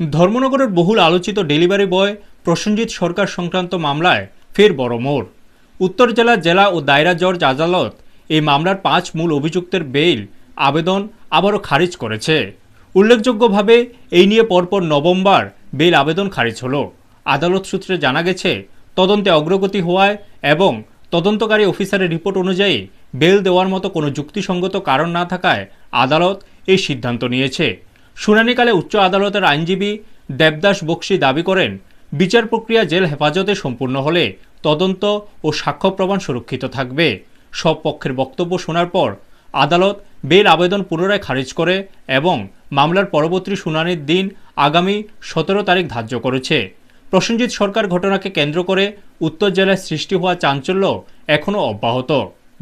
ধর্মনগরের বহুল আলোচিত delivery boy Prosenjit সরকার সংক্রান্ত মামলায় ফের বড় মোড়। উত্তর জেলা জেলা ও দায়রা জর্জ আদালত এই মামলার পাঁচ মূল অভিযুক্তের বেইল, আবেদন আবারও খারিজ করেছে। উল্লেখযোগ্যভাবে এই নিয়ে পরপর নভেম্বর বেইল আবেদন খারিজ হল। আদালত সূত্রে জানা গেছে, তদন্তে অগ্রগতি হওয়ায় এবং তদন্তকারী অফিসারের রিপোর্ট অনুযায়ী বেল দেওয়ার মতো কোনো যুক্তিসঙ্গত কারণ না থাকায় আদালত এই সিদ্ধান্ত নিয়েছে। শুনানিকালে উচ্চ আদালতের আইনজীবী দেবদাস বক্সি দাবি করেন, বিচার প্রক্রিয়া জেল হেফাজতে সম্পূর্ণ হলে তদন্ত ও সাক্ষ্য প্রমাণ সুরক্ষিত থাকবে। সব পক্ষের বক্তব্য শোনার পর আদালত বেল আবেদন পুনরায় খারিজ করে এবং মামলার পরবর্তী শুনানির দিন আগামী সতেরো তারিখ ধার্য করেছে। প্রসেনজিৎ সরকার ঘটনাকে কেন্দ্র করে উত্তর জেলায় সৃষ্টি হওয়া চাঞ্চল্য এখনও অব্যাহত।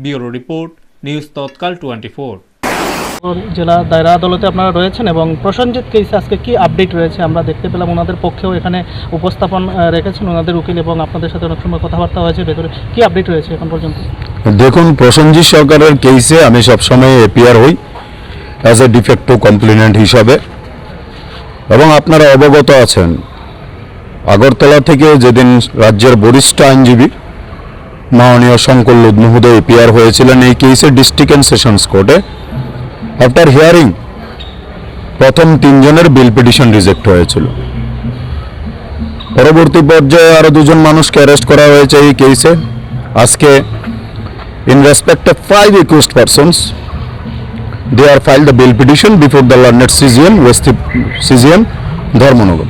Bureau report, news Tatkal twenty four জেলা দায়রা আদালতে আপনারা রয়েছেন এবং প্রসেনজিৎ কেসে আজকে কি আপডেট রয়েছে? আমরা দেখতে পেলাম ওনাদের পক্ষেও এখানে উপস্থাপন রেখেছেন ওনাদের উকিল এবং আপনাদের সাথে অনেক সময় কথাবার্তা হয়েছে। ভেতরে কি আপডেট রয়েছে এখন পর্যন্ত? দেখুন, প্রসেনজিৎ সরকারের কেসে আমি সবসময় এপিয়ার হই অ্যাজ এ ডিফেক্টো কমপ্লেনেন্ট হিসাবে। এবং আপনারা অবগত আছেন, আগরতলা থেকে যেদিন রাজ্যের বরিষ্ঠ আইনজীবী মাননীয় শঙ্কর লোদ মহোদয় এপিয়ার হয়েছিলেন এই কেসে ডিস্ট্রিক্ট অ্যান্ড সেশনস কোর্টে আফটার হিয়ারিং প্রথম তিনজনের বিল পিটিশন রিজেক্ট হয়েছিল। পরবর্তী পর্যায়ে আরও দুজন মানুষকে অ্যারেস্ট করা হয়েছে এই কেসে আজকে in respect of five accused persons, they are file the bail petition before the learned CGM, west CGM, Dharmanagar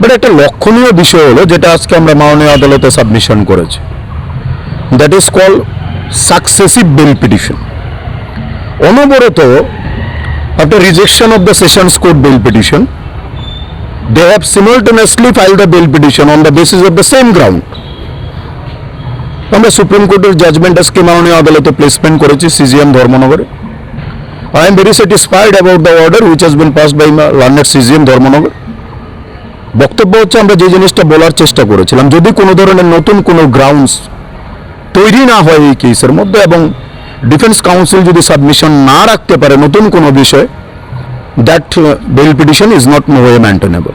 but একটা লক্ষণীয় বিষয় হলো যেটা আজকে আমরা মাননীয় আদালতে সাবমিশন করেছি। That is call successive bail petition অনবরত after rejection of the sessions court bail petition they have simultaneously filed the bail petition on the basis of the same ground. আমরা সুপ্রিম কোর্টের জাজমেন্ট আজকে মাননীয় আদালতে placement করেছি CGM ধর্মনগরে। I am very satisfied about the order which has been pass by learned CGM Dharmanagar. বক্তব্য হচ্ছে, আমরা যে জিনিসটা বলার চেষ্টা করেছিলাম, যদি কোনো ধরনের নতুন কোনো গ্রাউন্ডস তৈরি না হয় এই কেসের মধ্যে এবং ডিফেন্স কাউন্সিল যদি সাবমিশন না রাখতে পারে নতুন কোনো বিষয় that bail petition is not way maintainable